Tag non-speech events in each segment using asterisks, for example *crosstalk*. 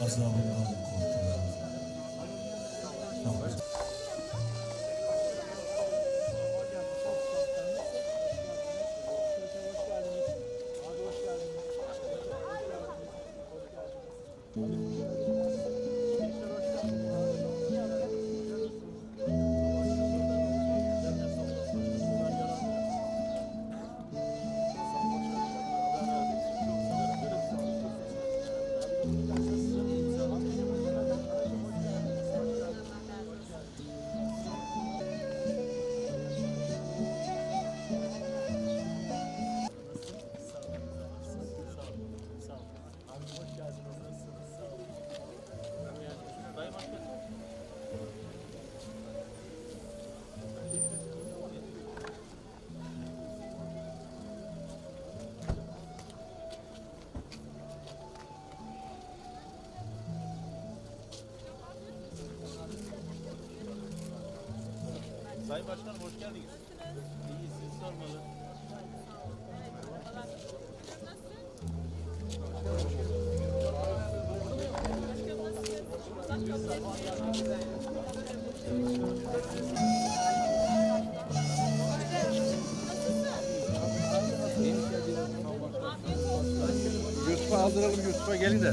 Azabından kurtulalım. Sayın Başkanım hoş geldiniz. İyi siz sormalı. Yusuf'a aldıralım Yusuf'a gelin de.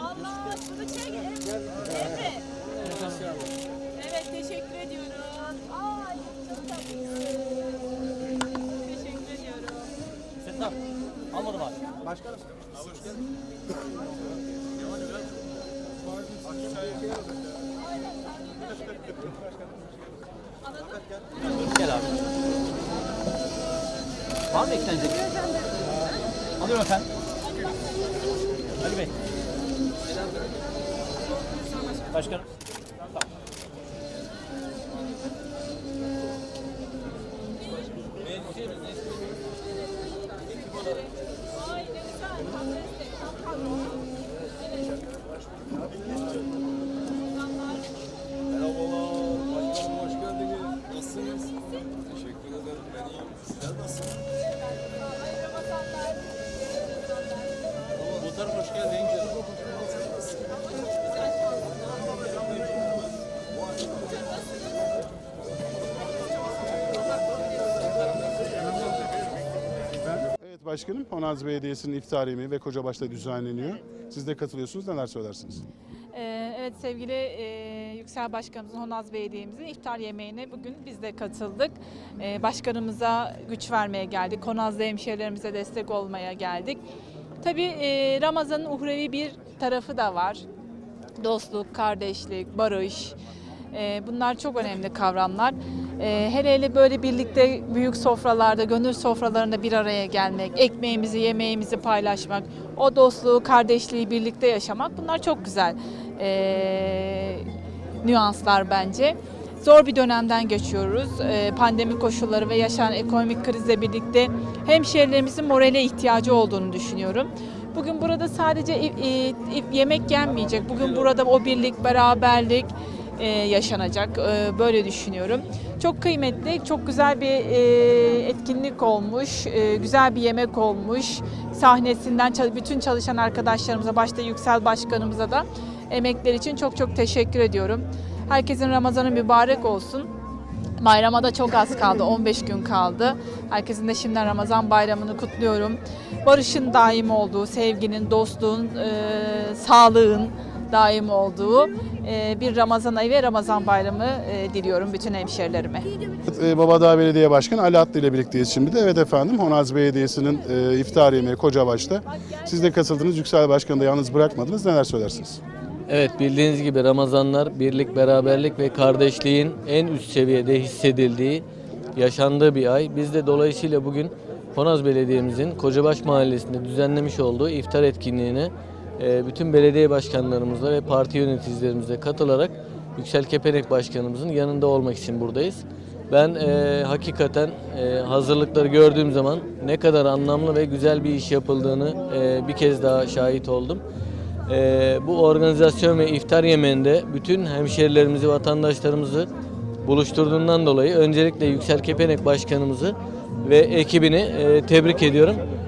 Allah şunu çek. Evet. Evet teşekkür ediyorum. Ay çok tatlı. Teşekkür ediyorum. Sedat. Almadım abi. Başkanım. Gel abi. Var mı eklenecek? Alıyorum efendim. Başkanım. Başkanım, Honaz Belediyesi'nin iftar yemeği ve Kocabaş'ta düzenleniyor. Siz de katılıyorsunuz, neler söylersiniz? Ee, Evet sevgili e, Yüksel Başkanımızın Honaz Belediye'mizin iftar yemeğine bugün biz de katıldık. Ee, başkanımıza güç vermeye geldik. Honazlı hemşehrilerimize destek olmaya geldik. Tabii e, Ramazan'ın uhrevi bir tarafı da var. Dostluk, kardeşlik, barış. E, bunlar çok önemli kavramlar. E, hele hele böyle birlikte büyük sofralarda, gönül sofralarında bir araya gelmek, ekmeğimizi, yemeğimizi paylaşmak, o dostluğu, kardeşliği birlikte yaşamak bunlar çok güzel e, nüanslar bence. Zor bir dönemden geçiyoruz. Pandemi koşulları ve yaşanan ekonomik krizle birlikte hemşehrilerimizin morale ihtiyacı olduğunu düşünüyorum. Bugün burada sadece yemek yenmeyecek. Bugün burada o birlik, beraberlik e, yaşanacak. E, böyle düşünüyorum. Çok kıymetli, çok güzel bir e, etkinlik olmuş. E, güzel bir yemek olmuş. Sahnesinden bütün çalışan arkadaşlarımıza, başta Yüksel Başkanımıza da emekler için çok çok teşekkür ediyorum. Herkesin Ramazanı mübarek olsun. Bayrama da çok az kaldı. *laughs* 15 gün kaldı. Herkesin de şimdiden Ramazan bayramını kutluyorum. Barışın daim olduğu, sevginin, dostluğun, e, sağlığın daim olduğu e, bir Ramazan ayı ve Ramazan bayramı e, diliyorum bütün hemşerilerime. E, Babadağ Belediye Başkanı Ali Atlı ile birlikteyiz şimdi de. Evet efendim, Honaz Belediyesi'nin iftar yemeği Kocabaş'ta. Siz de katıldınız, Yüksel Başkanı da yalnız bırakmadınız. Neler söylersiniz? Evet bildiğiniz gibi Ramazanlar birlik, beraberlik ve kardeşliğin en üst seviyede hissedildiği, yaşandığı bir ay. Biz de dolayısıyla bugün Honaz Belediye'mizin Kocabaş Mahallesi'nde düzenlemiş olduğu iftar etkinliğine e, bütün belediye başkanlarımızla ve parti yöneticilerimizle katılarak Yüksel Kepenek Başkanımızın yanında olmak için buradayız. Ben e, hakikaten e, hazırlıkları gördüğüm zaman ne kadar anlamlı ve güzel bir iş yapıldığını e, bir kez daha şahit oldum. E, bu organizasyon ve iftar yemeğinde bütün hemşerilerimizi, vatandaşlarımızı buluşturduğundan dolayı öncelikle Yüksel Kepenek Başkanımızı ve ekibini e, tebrik ediyorum.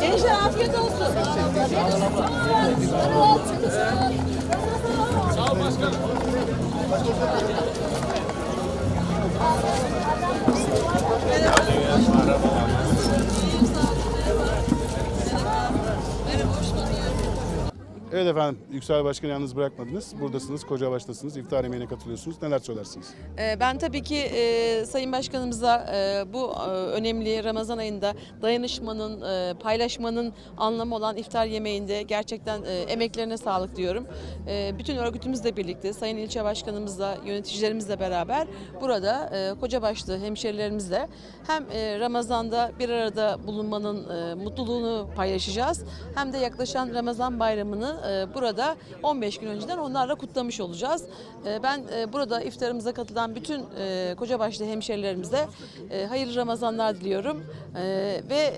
Gençler afiyet olsun. Evet efendim, Yüksel Başkanı yalnız bırakmadınız. Buradasınız, Kocabaş'tasınız, iftar yemeğine katılıyorsunuz. Neler söylersiniz? Ee, Ben tabii ki e, Sayın Başkanımıza e, bu e, önemli Ramazan ayında dayanışmanın, paylaşmanın anlamı olan iftar yemeğinde gerçekten emeklerine sağlık diyorum. Bütün örgütümüzle birlikte, Sayın İlçe Başkanımızla, yöneticilerimizle beraber burada e, Kocabaşlı hemşerilerimizle hem Ramazan'da bir arada bulunmanın mutluluğunu paylaşacağız hem de yaklaşan Ramazan bayramını e, burada 15 gün önceden onlarla kutlamış olacağız. E, Ben e, burada iftarımıza katılan bütün e, Kocabaşlı hemşerilerimize hayırlı Ramazanlar diliyorum. Ve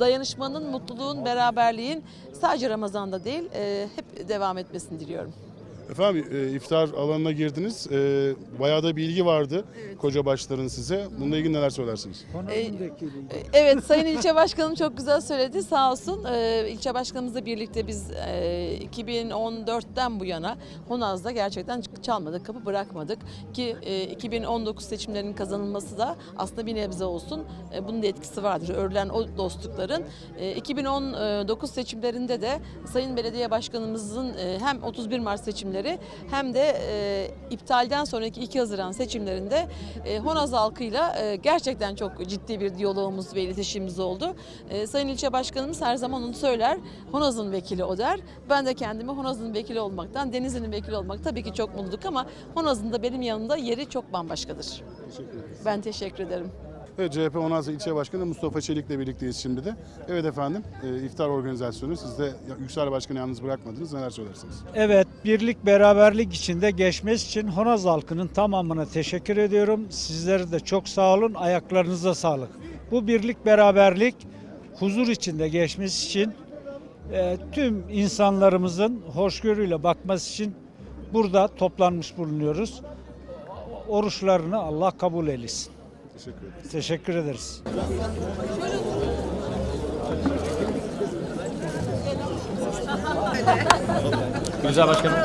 dayanışmanın, mutluluğun, beraberliğin sadece Ramazan'da değil hep devam etmesini diliyorum. Efendim e, iftar alanına girdiniz. E, bayağı da bilgi vardı Kocabaşların size. Bununla ilgili neler söylersiniz? E, Evet Sayın İlçe Başkanım çok güzel söyledi sağ olsun. Ee, İlçe Başkanımızla birlikte biz e, 2014'ten bu yana Honaz'da gerçekten çalmadık, kapı bırakmadık. Ki e, 2019 seçimlerinin kazanılması da aslında bir nebze olsun. E, bunun da etkisi vardır. Örülen o dostlukların. E, 2019 seçimlerinde de Sayın Belediye Başkanımızın e, hem 31 Mart seçimleri hem de e, iptalden sonraki 2 Haziran seçimlerinde e, Honaz halkıyla e, gerçekten çok ciddi bir diyalogumuz ve iletişimimiz oldu. E, Sayın İlçe Başkanımız her zaman onu söyler. Honaz'ın vekili o der. Ben de kendimi Honaz'ın vekili olmaktan, Denizli'nin vekili olmak tabii ki çok mutluluk ama Honaz'ın da benim yanımda yeri çok bambaşkadır. Ben teşekkür ederim. Evet, CHP Onazlı İlçe Başkanı Mustafa Çelik'le birlikteyiz şimdi de. Evet efendim, e, iftar organizasyonu. Siz de Yüksel Başkanı yalnız bırakmadınız. Neler söylersiniz? Evet, birlik beraberlik içinde geçmesi için Honaz halkının tamamına teşekkür ediyorum. Sizlere de çok sağ olun, ayaklarınıza sağlık. Bu birlik beraberlik huzur içinde geçmesi için e, tüm insanlarımızın hoşgörüyle bakması için burada toplanmış bulunuyoruz. Oruçlarını Allah kabul eylesin. Teşekkür ederim. Teşekkür ederiz. Güzel başkanım.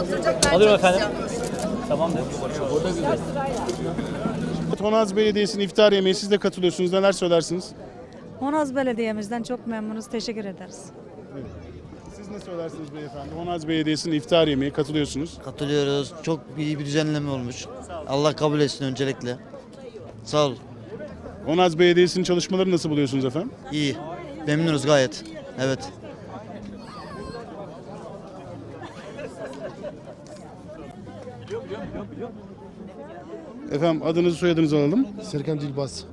Alıyorum efendim. Tamamdır. Honaz Belediyesi'nin iftar yemeği siz de katılıyorsunuz. Neler söylersiniz? Honaz Belediye'mizden çok memnunuz. Teşekkür ederiz. Siz ne söylersiniz beyefendi? Honaz Belediyesi'nin iftar yemeği katılıyorsunuz. Katılıyoruz. Çok iyi bir düzenleme olmuş. Allah kabul etsin öncelikle. Sağ ol. Honaz Belediyesi'nin çalışmaları nasıl buluyorsunuz efendim? İyi. Memnunuz gayet. Evet. Efendim adınızı soyadınızı alalım. Serkan Dilbaz.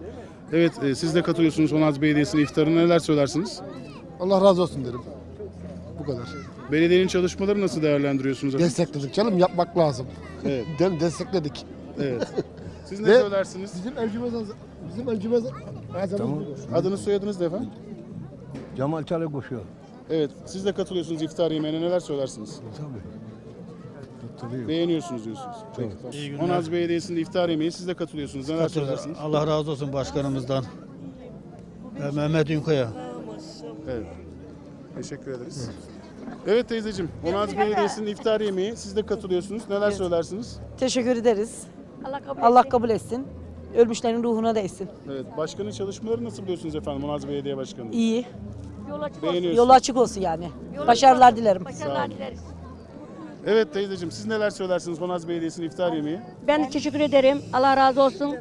Evet e, siz de katılıyorsunuz Honaz Belediyesi'nin iftarına. Neler söylersiniz? Allah razı olsun derim. Bu kadar. Belediyenin çalışmaları nasıl değerlendiriyorsunuz efendim? Destekledik canım yapmak lazım. Evet. *laughs* Mi? Destekledik. Evet. Siz ne Ve- söylersiniz? Bizim evcimez bizim evcimez tamam. Adınız soyadınız da efendim? Cemal Çalık koşuyor. Evet. Siz de katılıyorsunuz iftar yemeğine. Neler söylersiniz? Tabii. Beğeniyorsunuz diyorsunuz. Peki, tamam. Honaz Belediyesi'nin iftar yemeği siz de katılıyorsunuz. Neler söylersiniz? Allah razı olsun başkanımızdan. Ve Mehmet Ünko'ya. Evet. Teşekkür ederiz. Evet teyzeciğim, Honaz Belediyesi'nin iftar yemeği siz de katılıyorsunuz. Neler söylersiniz? Teşekkür ederiz. Allah kabul Allah kabul etsin. Ölmüşlerin ruhuna değsin. Evet. Başkanın çalışmaları nasıl buluyorsunuz efendim Honaz Belediye Başkanı? İyi. Yol açık Beğeniyorsunuz. Yolu açık olsun yani. Başarılar dilerim. Sağ olun. dileriz. Evet teyzeciğim siz neler söylersiniz Honaz Belediyesi'nin iftar yemeği? Ben teşekkür ederim. Allah razı olsun.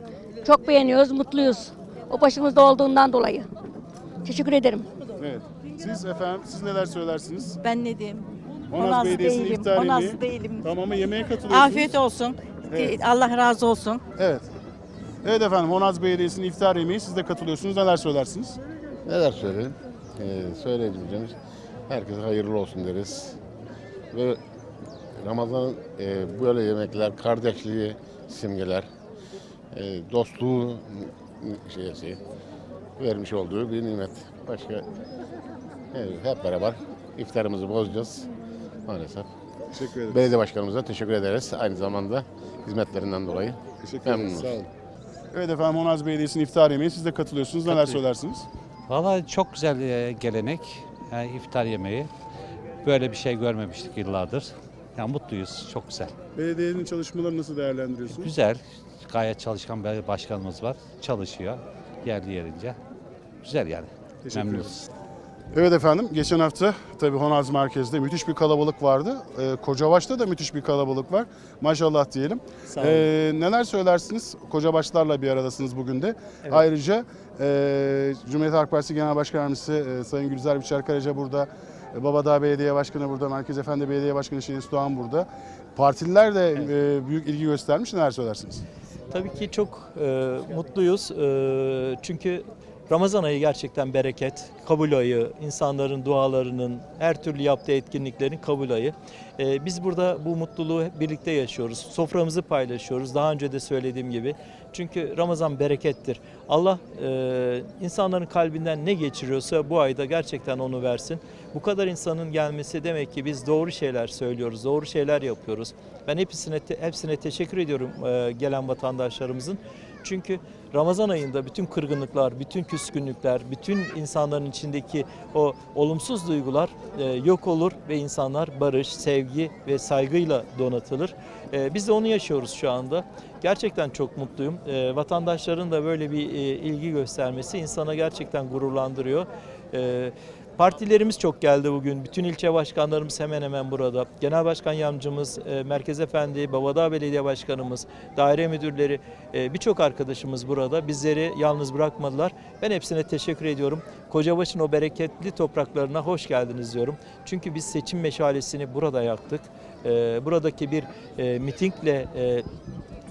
Çok beğeniyoruz, mutluyuz. O başımızda olduğundan dolayı. Teşekkür ederim. Evet. Siz efendim siz neler söylersiniz? Ben ne diyeyim? Honaz Honaz Belediyesi'nin değilim, iftar Honaz yemeği. değilim. Tamam ama yemeğe katılıyorsunuz. Afiyet olsun. Evet. Allah razı olsun. Evet. Evet efendim Honaz Belediyesi'nin iftar yemeği siz de katılıyorsunuz. Neler söylersiniz? Neler söyleyeyim? Ee, söyleyeceğimiz herkese hayırlı olsun deriz. Ve Ramazan e, böyle yemekler kardeşliği simgeler. E, dostluğu şeysi vermiş olduğu bir nimet. Başka evet, hep beraber iftarımızı bozacağız maalesef. Teşekkür ederiz. Belediye başkanımıza teşekkür ederiz. Aynı zamanda hizmetlerinden dolayı. Teşekkür ederiz. Memnunuz. Sağ olun. Evet efendim Honaz Belediyesi'nin iftar yemeği siz de katılıyorsunuz. Neler söylersiniz? Valla çok güzel e, gelenek. Yani iftar yemeği. Böyle bir şey görmemiştik yıllardır. Yani mutluyuz. Çok güzel. Belediyenin çalışmalarını nasıl değerlendiriyorsunuz? Güzel. Gayet çalışkan bir başkanımız var. Çalışıyor. Yerli yerince. Güzel yani. Teşekkür Memnunuz. Evet efendim geçen hafta tabii Honaz Merkez'de müthiş bir kalabalık vardı. Ee, Kocabaş'ta da müthiş bir kalabalık var. Maşallah diyelim. Sağ olun. Ee, neler söylersiniz? Kocabaşlarla bir aradasınız bugün de. Evet. Ayrıca e, Cumhuriyet Halk Partisi Genel Başkan Yardımcısı e, Sayın Gülzar Biçer Karaca burada. E, Babadağ Belediye Başkanı burada. Merkez Efendi Belediye Başkanı Şenis Doğan burada. Partililer de e, büyük ilgi göstermiş. Neler söylersiniz? Tabii ki çok e, mutluyuz. E, çünkü Ramazan ayı gerçekten bereket, kabul ayı, insanların dualarının, her türlü yaptığı etkinliklerin kabul ayı. E, biz burada bu mutluluğu birlikte yaşıyoruz. Soframızı paylaşıyoruz. Daha önce de söylediğim gibi. Çünkü Ramazan berekettir. Allah e, insanların kalbinden ne geçiriyorsa bu ayda gerçekten onu versin. Bu kadar insanın gelmesi demek ki biz doğru şeyler söylüyoruz, doğru şeyler yapıyoruz. Ben hepsine te- hepsine teşekkür ediyorum e, gelen vatandaşlarımızın. Çünkü Ramazan ayında bütün kırgınlıklar, bütün küskünlükler, bütün insanların içindeki o olumsuz duygular e, yok olur ve insanlar barış, sevgi ve saygıyla donatılır. E, biz de onu yaşıyoruz şu anda. Gerçekten çok mutluyum. E, vatandaşların da böyle bir e, ilgi göstermesi insana gerçekten gururlandırıyor. E, Partilerimiz çok geldi bugün. Bütün ilçe başkanlarımız hemen hemen burada. Genel Başkan Yardımcımız, e, Merkez Efendi, Babadağ Belediye Başkanımız, daire müdürleri, e, birçok arkadaşımız burada. Bizleri yalnız bırakmadılar. Ben hepsine teşekkür ediyorum. Kocabaş'ın o bereketli topraklarına hoş geldiniz diyorum. Çünkü biz seçim meşalesini burada yaktık. E, Buradaki bir e, mitingle e,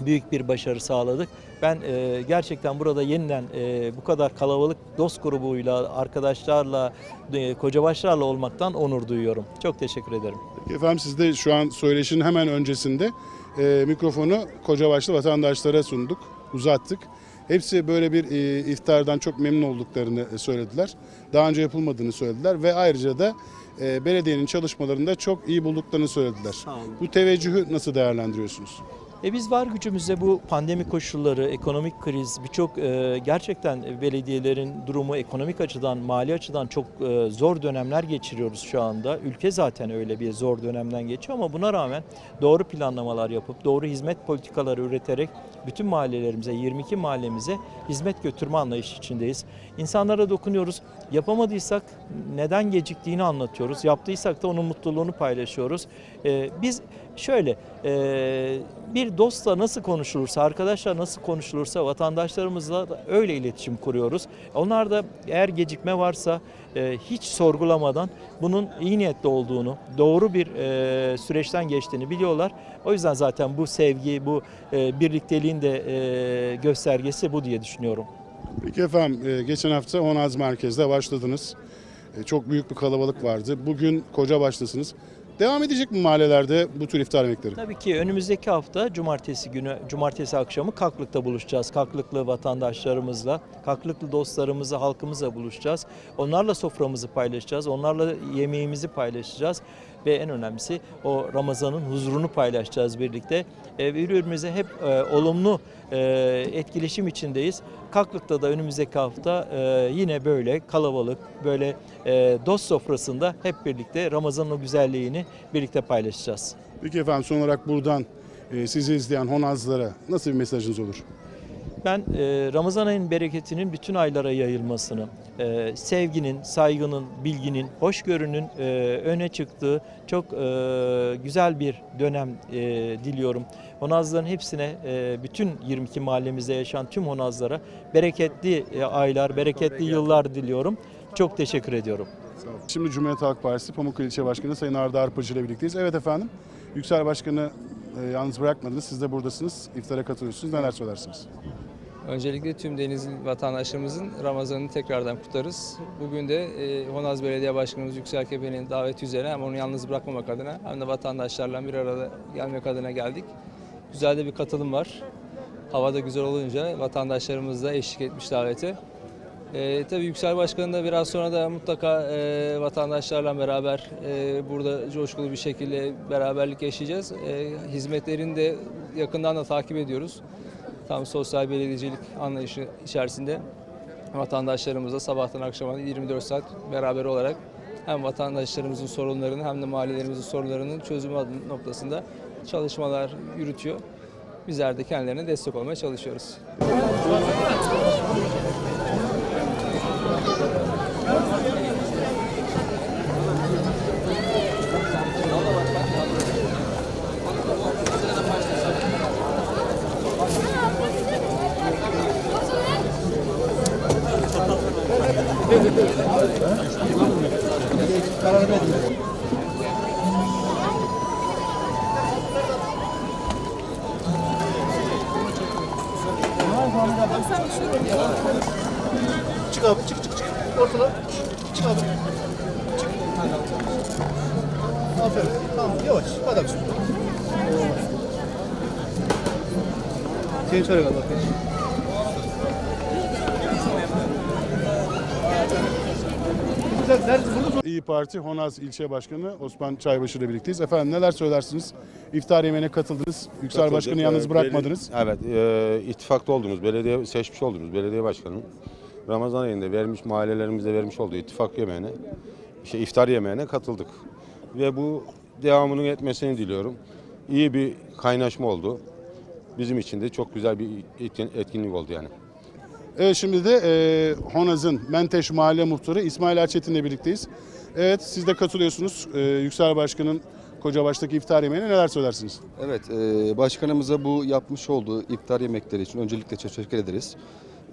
büyük bir başarı sağladık. Ben e, gerçekten burada yeniden e, bu kadar kalabalık dost grubuyla, arkadaşlarla, e, kocabaşlarla olmaktan onur duyuyorum. Çok teşekkür ederim. Efendim siz de şu an söyleşinin hemen öncesinde e, mikrofonu Kocabaşlı vatandaşlara sunduk, uzattık. Hepsi böyle bir e, iftardan çok memnun olduklarını e, söylediler. Daha önce yapılmadığını söylediler ve ayrıca da e, belediyenin çalışmalarında çok iyi bulduklarını söylediler. Bu teveccühü nasıl değerlendiriyorsunuz? E biz var gücümüzle bu pandemi koşulları, ekonomik kriz, birçok e, gerçekten belediyelerin durumu ekonomik açıdan, mali açıdan çok e, zor dönemler geçiriyoruz şu anda. Ülke zaten öyle bir zor dönemden geçiyor ama buna rağmen doğru planlamalar yapıp, doğru hizmet politikaları üreterek bütün mahallelerimize, 22 mahallemize hizmet götürme anlayışı içindeyiz. İnsanlara dokunuyoruz. Yapamadıysak neden geciktiğini anlatıyoruz. Yaptıysak da onun mutluluğunu paylaşıyoruz. E, biz şöyle e, bir dostla nasıl konuşulursa, arkadaşlar nasıl konuşulursa vatandaşlarımızla da öyle iletişim kuruyoruz. Onlar da eğer gecikme varsa e, hiç sorgulamadan bunun iyi niyetli olduğunu, doğru bir e, süreçten geçtiğini biliyorlar. O yüzden zaten bu sevgi, bu e, birlikteliğin de e, göstergesi bu diye düşünüyorum. Peki efendim e, geçen hafta Honaz Merkez'de başladınız. E, Çok büyük bir kalabalık vardı. Bugün Kocabaş'tasınız. Devam edecek mi mahallelerde bu tür iftar yemekleri? Tabii ki önümüzdeki hafta cumartesi günü, cumartesi akşamı Kaklık'ta buluşacağız. Kaklıklı vatandaşlarımızla, Kaklıklı dostlarımızla, halkımızla buluşacağız. Onlarla soframızı paylaşacağız, onlarla yemeğimizi paylaşacağız. Ve en önemlisi o Ramazan'ın huzurunu paylaşacağız birlikte. E, birbirimize hep e, olumlu e, etkileşim içindeyiz. Kaklık'ta da önümüzdeki hafta e, yine böyle kalabalık, böyle e, dost sofrasında hep birlikte Ramazan'ın o güzelliğini birlikte paylaşacağız. Peki efendim son olarak buradan e, sizi izleyen Honazlara nasıl bir mesajınız olur? Ben e, Ramazan ayının bereketinin bütün aylara yayılmasını, e, sevginin, saygının, bilginin, hoşgörünün e, öne çıktığı çok güzel bir dönem diliyorum. Honazların hepsine, bütün 22 mahallemizde yaşayan tüm honazlara bereketli aylar, bereketli yıllar diliyorum. Çok teşekkür ediyorum. Şimdi Cumhuriyet Halk Partisi Pamukkale İlçe Başkanı Sayın Arda Arpacı ile birlikteyiz. Evet efendim, Yüksel Başkanı yalnız bırakmadınız. Siz de buradasınız. İftara katılıyorsunuz. Neler söylersiniz? Öncelikle tüm Denizli vatandaşlarımızın Ramazan'ını tekrardan kutlarız. Bugün de e, Honaz Belediye Başkanımız Yüksel Kepe'nin daveti üzerine hem onu yalnız bırakmamak adına hem de vatandaşlarla bir arada gelmek adına geldik. Güzel de bir katılım var. Hava da güzel olunca vatandaşlarımız da eşlik etmiş davete. E, tabii Yüksel Başkanı da biraz sonra da mutlaka e, vatandaşlarla beraber e, burada coşkulu bir şekilde beraberlik yaşayacağız. E, hizmetlerini de yakından da takip ediyoruz. Tam sosyal belediyecilik anlayışı içerisinde vatandaşlarımızla sabahtan akşama 24 saat beraber olarak hem vatandaşlarımızın sorunlarını hem de mahallelerimizin sorunlarının çözümü noktasında çalışmalar yürütüyor. Bizler de kendilerine destek olmaya çalışıyoruz. Çık abi çık çık çık. Ortala. Çık abi. Çık. Aferin. Tamam yavaş. Adam sür. Seni şöyle kal bakayım. İyi Parti Honaz İlçe Başkanı Osman Çaybaşı ile birlikteyiz. Efendim neler söylersiniz? İftar yemeğine katıldınız. Yüksel Katıldık. Başkanı yalnız bırakmadınız. beli- evet, e, ittifakta olduğumuz, belediye seçmiş olduğumuz belediye başkanının Ramazan ayında vermiş mahallelerimize vermiş olduğu ittifak yemeğine, şey iftar yemeğine katıldık. Ve bu devamının etmesini diliyorum. İyi bir kaynaşma oldu. Bizim için de çok güzel bir etkin- etkinlik oldu yani. Evet şimdi de e, Honaz'ın Menteş Mahalle Muhtarı İsmail Erçetin ile birlikteyiz. Evet siz de katılıyorsunuz. E, Yüksel Başkan'ın Kocabaş'taki iftar yemeğine neler söylersiniz? Evet, e, başkanımıza bu yapmış olduğu iftar yemekleri için öncelikle teşekkür ederiz.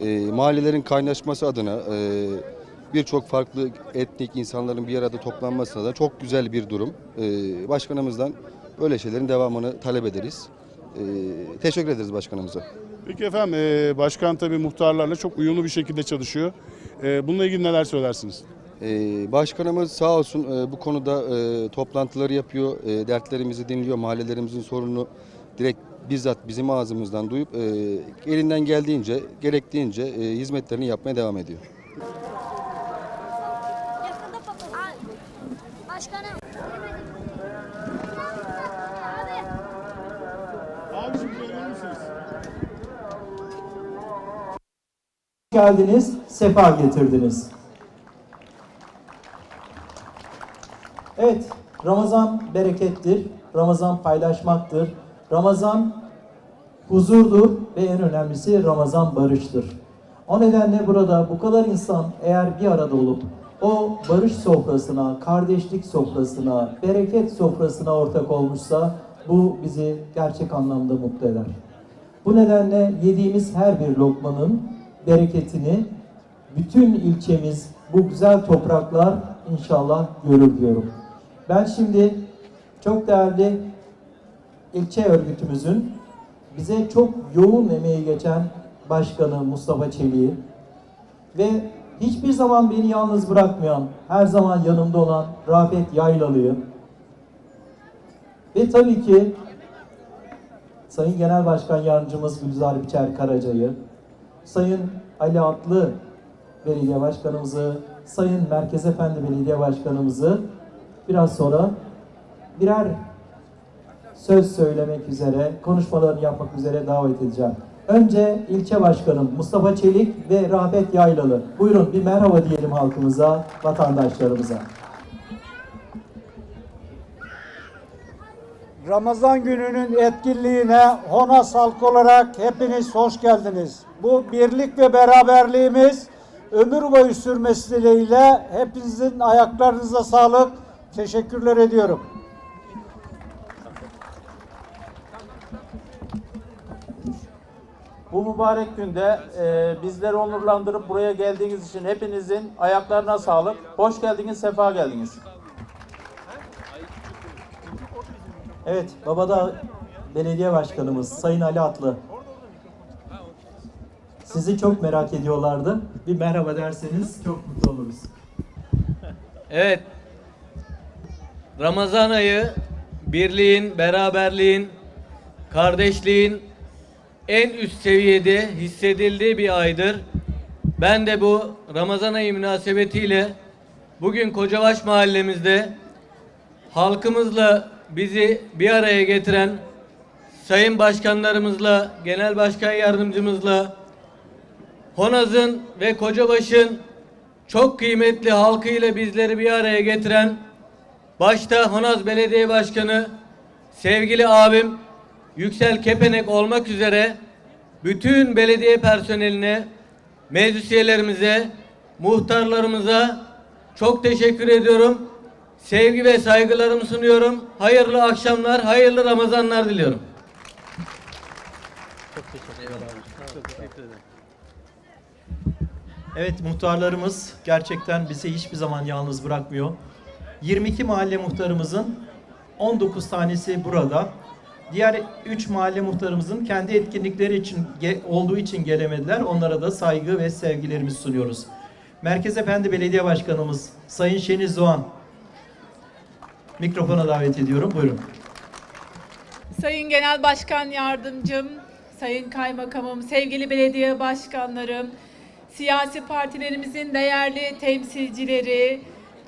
E, mahallelerin kaynaşması adına e, birçok farklı etnik insanların bir arada toplanması adına çok güzel bir durum. E, başkanımızdan böyle şeylerin devamını talep ederiz. E, teşekkür ederiz başkanımıza. Peki efendim e, başkan tabii muhtarlarla çok uyumlu bir şekilde çalışıyor. E, bununla ilgili neler söylersiniz? Ee, Başkanımız sağ olsun e, bu konuda e, toplantıları yapıyor, e, dertlerimizi dinliyor, mahallelerimizin sorununu direkt bizzat bizim ağzımızdan duyup elinden geldiğince, gerektiğince hizmetlerini yapmaya devam ediyor. Başkanım. Geldiniz, sefa getirdiniz. Evet, Ramazan berekettir, Ramazan paylaşmaktır, Ramazan huzurdur ve en önemlisi Ramazan barıştır. O nedenle burada bu kadar insan eğer bir arada olup o barış sofrasına, kardeşlik sofrasına, bereket sofrasına ortak olmuşsa bu bizi gerçek anlamda mutlu eder. Bu nedenle yediğimiz her bir lokmanın bereketini bütün ilçemiz, bu güzel topraklar inşallah görür diyorum. Ben şimdi çok değerli ilçe örgütümüzün bize çok yoğun emeği geçen başkanı Mustafa Çelik'i ve hiçbir zaman beni yalnız bırakmayan, her zaman yanımda olan Rafet Yaylalı'yı ve tabii ki Sayın Genel Başkan Yardımcımız Gülzar Biçer Karaca'yı, Sayın Ali Atlı Belediye Başkanımızı, Sayın Merkez Efendi Belediye Başkanımızı biraz sonra birer söz söylemek üzere, konuşmalarını yapmak üzere davet edeceğim. Önce ilçe başkanım Mustafa Çelik ve Rafet Yaylalı. Buyurun bir merhaba diyelim halkımıza, vatandaşlarımıza. Ramazan gününün etkinliğine Honas halkı olarak hepiniz hoş geldiniz. Bu birlik ve beraberliğimiz ömür boyu sürmesi dileğiyle hepinizin ayaklarınıza sağlık. Teşekkürler ediyorum. Bu mübarek günde e, bizleri onurlandırıp buraya geldiğiniz için hepinizin ayaklarına sağlık. Hoş geldiniz, sefa geldiniz. Evet, Babadağ Belediye Başkanımız Sayın Ali Atlı. Sizi çok merak ediyorlardı. Bir merhaba derseniz çok mutlu oluruz. Evet. Ramazan ayı birliğin, beraberliğin, kardeşliğin en üst seviyede hissedildiği bir aydır. Ben de bu Ramazan ayı münasebetiyle bugün Kocabaş mahallemizde halkımızla bizi bir araya getiren sayın başkanlarımızla, genel başkan yardımcımızla Honaz'ın ve Kocabaş'ın çok kıymetli halkıyla bizleri bir araya getiren başta Honaz Belediye Başkanı sevgili abim Yüksel Kepenek olmak üzere bütün belediye personeline, meclis üyelerimize, muhtarlarımıza çok teşekkür ediyorum. Sevgi ve saygılarımı sunuyorum. Hayırlı akşamlar, hayırlı Ramazanlar diliyorum. Evet muhtarlarımız gerçekten bizi hiçbir zaman yalnız bırakmıyor. 22 mahalle muhtarımızın 19 tanesi burada. Diğer 3 mahalle muhtarımızın kendi etkinlikleri için olduğu için gelemediler. Onlara da saygı ve sevgilerimizi sunuyoruz. Merkez Efendi Belediye Başkanımız Sayın Şeniz Doğan mikrofona davet ediyorum. Buyurun. Sayın Genel Başkan Yardımcım, Sayın Kaymakamım, sevgili belediye başkanlarım, siyasi partilerimizin değerli temsilcileri,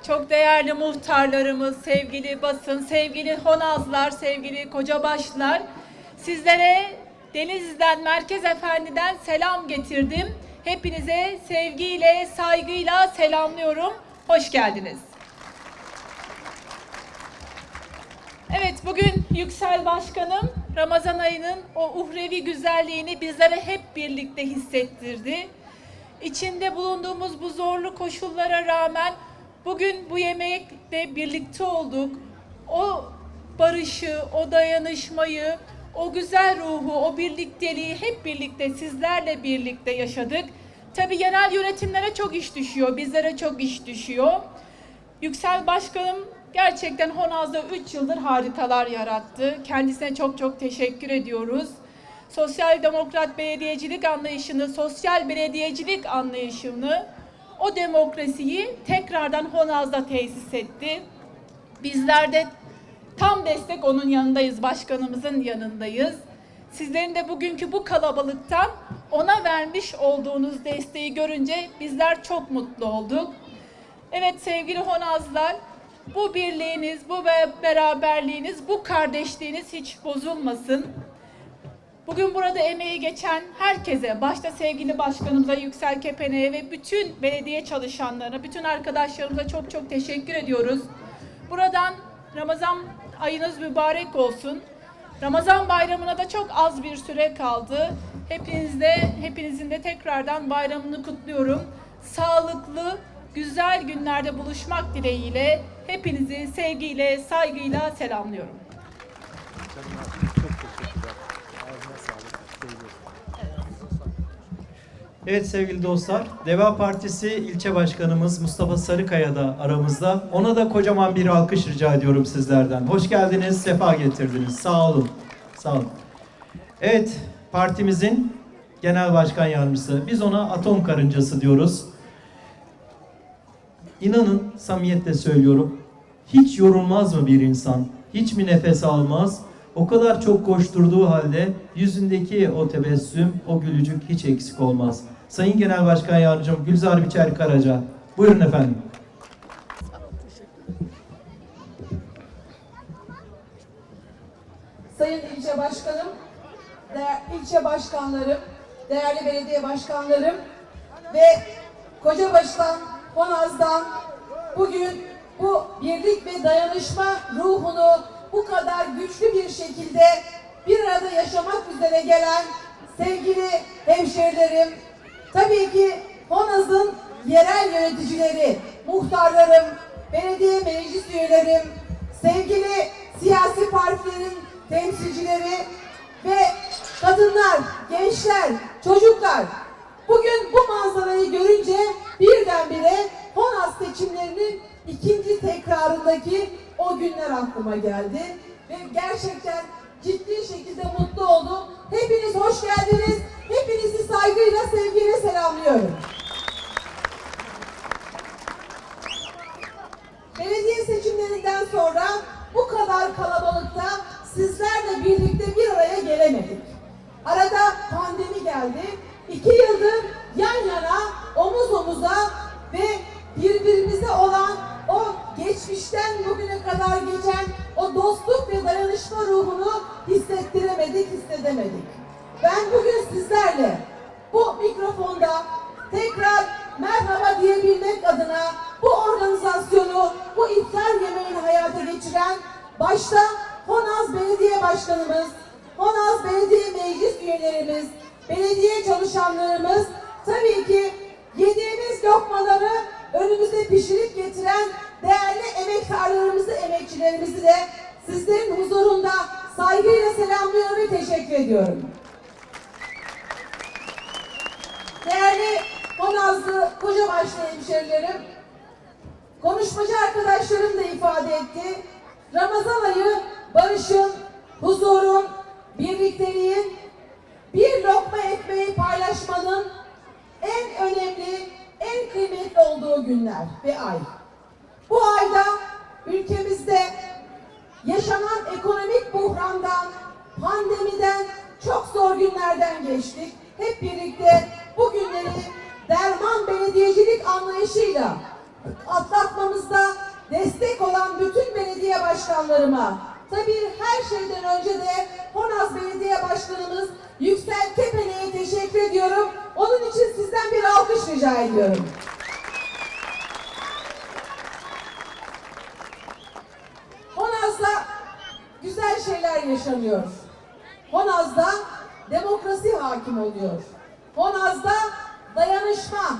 çok değerli muhtarlarımız, sevgili basın, sevgili Honazlar, sevgili Kocabaşlar, sizlere Denizli'den, Merkez Efendi'den selam getirdim. Hepinize sevgiyle, saygıyla selamlıyorum. Hoş geldiniz. Evet bugün Yüksel Başkanım Ramazan ayının o uhrevi güzelliğini bizlere hep birlikte hissettirdi. İçinde bulunduğumuz bu zorlu koşullara rağmen bugün bu yemekte birlikte olduk. O barışı, o dayanışmayı, o güzel ruhu, o birlikteliği hep birlikte sizlerle birlikte yaşadık. Tabii yerel yönetimlere çok iş düşüyor, bizlere çok iş düşüyor. Yüksel Başkanım gerçekten Honaz'da 3 yıldır harikalar yarattı. Kendisine çok çok teşekkür ediyoruz. Sosyal demokrat belediyecilik anlayışını, sosyal belediyecilik anlayışını, o demokrasiyi tekrardan Honaz'da tesis etti. Bizler de tam destek onun yanındayız, başkanımızın yanındayız. Sizlerin de bugünkü bu kalabalıktan ona vermiş olduğunuz desteği görünce bizler çok mutlu olduk. Evet sevgili Honazlar, bu birliğiniz, bu be- beraberliğiniz, bu kardeşliğiniz hiç bozulmasın. Bugün burada emeği geçen herkese, başta sevgili başkanımıza Yüksel Kepene'ye ve bütün belediye çalışanlarına, bütün arkadaşlarımıza çok çok teşekkür ediyoruz. Buradan Ramazan ayınız mübarek olsun. Ramazan bayramına da çok az bir süre kaldı. Hepinizde, hepinizin de tekrardan bayramını kutluyorum. Sağlıklı, güzel günlerde buluşmak dileğiyle hepinizi sevgiyle, saygıyla selamlıyorum. Evet sevgili dostlar, Deva Partisi ilçe başkanımız Mustafa Sarıkaya da aramızda. Ona da kocaman bir alkış rica ediyorum sizlerden. Hoş geldiniz, sefa getirdiniz. Sağ olun. Sağ olun. Evet, partimizin genel başkan yardımcısı. Biz ona atom karıncası diyoruz. İnanın samimiyetle söylüyorum. Hiç yorulmaz mı bir insan? Hiç mi nefes almaz? O kadar çok koşturduğu halde yüzündeki o tebessüm, o gülücük hiç eksik olmaz. Sayın Genel Başkan Yardımcım Gülzar Biçer Karaca. Buyurun efendim. Sayın ilçe başkanım, değer, ilçe başkanlarım, değerli belediye başkanlarım ve Kocabaş'tan, Honaz'dan bugün bu birlik ve dayanışma ruhunu bu kadar güçlü bir şekilde bir arada yaşamak üzere gelen sevgili hemşehrilerim, tabii ki Honaz'ın yerel yöneticileri, muhtarlarım, belediye meclis üyelerim, sevgili siyasi partilerin temsilcileri ve kadınlar, gençler, çocuklar. Bugün bu manzarayı görünce birdenbire Honaz seçimlerinin ikinci tekrarındaki o günler aklıma geldi. Ve gerçekten ciddi şekilde mutlu oldum. Hepiniz hoş geldiniz. Hepinizi saygıyla, sevgiyle selamlıyorum. Belediye seçimlerinden sonra bu kadar kalabalıkta sizlerle birlikte bir araya gelemedik. Arada pandemi geldi. İki yıldır yan yana, omuz omuza ve birbirimize olan o geçmişten bugüne kadar geçen o dostluk ve dayanışma ruhunu hissettiremedik, hissedemedik. Ben bugün sizlerle bu mikrofonda tekrar merhaba diyebilmek adına bu organizasyonu, bu iftar yemeğini hayata geçiren başta Honaz Belediye Başkanımız, Honaz Belediye Meclis üyelerimiz, belediye çalışanlarımız, tabii ki yediğimiz lokmaları önümüze pişirip getiren değerli emektarlarımızı, emekçilerimizi de sizlerin huzurunda saygıyla selamlıyor ve teşekkür ediyorum. Değerli Honazlı Kocabaşlı hemşerilerim, konuşmacı arkadaşlarım da ifade etti. Ramazan ayı barışın, huzurun, birlikteliğin, bir lokma ekmeği paylaşmanın en önemli, en kıymetli olduğu günler ve ay. Bu ayda ülkemizde yaşanan ekonomik buhrandan, pandemiden, çok zor günlerden geçtik. Hep birlikte bu günleri derman belediyecilik anlayışıyla atlatmamızda destek olan bütün belediye başkanlarıma, tabii her şeyden önce de Honaz Belediye Başkanımız Yüksel Kepene'ye teşekkür ediyorum. Onun için sizden bir alkış rica ediyorum. Honaz'da güzel şeyler yaşanıyor. Honaz'da demokrasi hakim oluyor. Honaz'da dayanışma,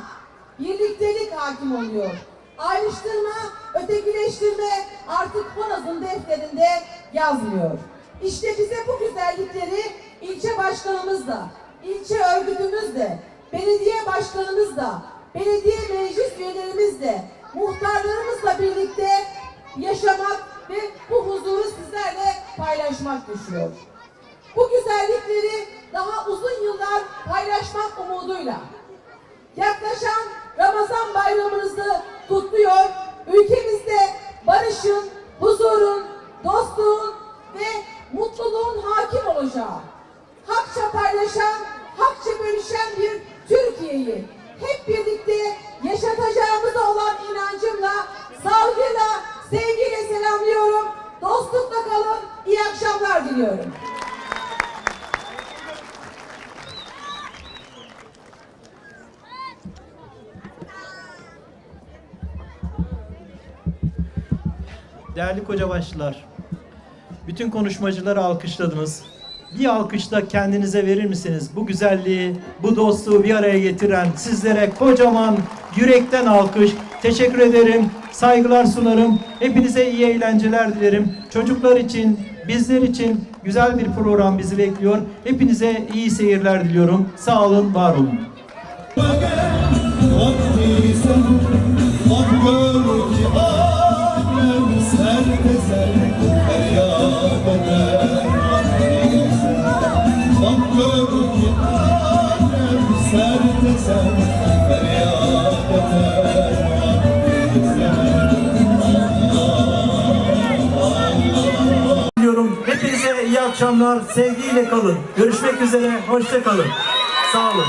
birliktelik hakim oluyor. Ayrıştırma, ötekileştirme artık Honaz'ın defterinde yazmıyor. İşte bize bu güzellikleri ilçe başkanımızla, ilçe örgütümüzle, belediye başkanımızla, belediye meclis üyelerimizle, muhtarlarımızla birlikte yaşamak ve bu huzuru sizlerle paylaşmak düşüyor. Bu güzellikleri daha uzun yıllar paylaşmak umuduyla yaklaşan Ramazan bayramınızı kutluyor. Ülkemizde barışın, huzurun, dostluğun ve mutluluğun hakim olacağı, hakça paylaşan, hakça bölüşen bir Türkiye'yi hep birlikte yaşatacağımıza olan inancımla, saygıyla, sevgiyle selamlıyorum. Dostlukla kalın, iyi akşamlar diliyorum. Değerli kocabaşlılar, bütün konuşmacıları alkışladınız. Bir alkışla kendinize verir misiniz? Bu güzelliği, bu dostluğu bir araya getiren sizlere kocaman yürekten alkış. Teşekkür ederim, saygılar sunarım. Hepinize iyi eğlenceler dilerim. Çocuklar için, bizler için güzel bir program bizi bekliyor. Hepinize iyi seyirler diliyorum. Sağ olun, var olun. Akşamlar. Sevgiyle kalın. Görüşmek üzere. Hoşça kalın. Sağ olun.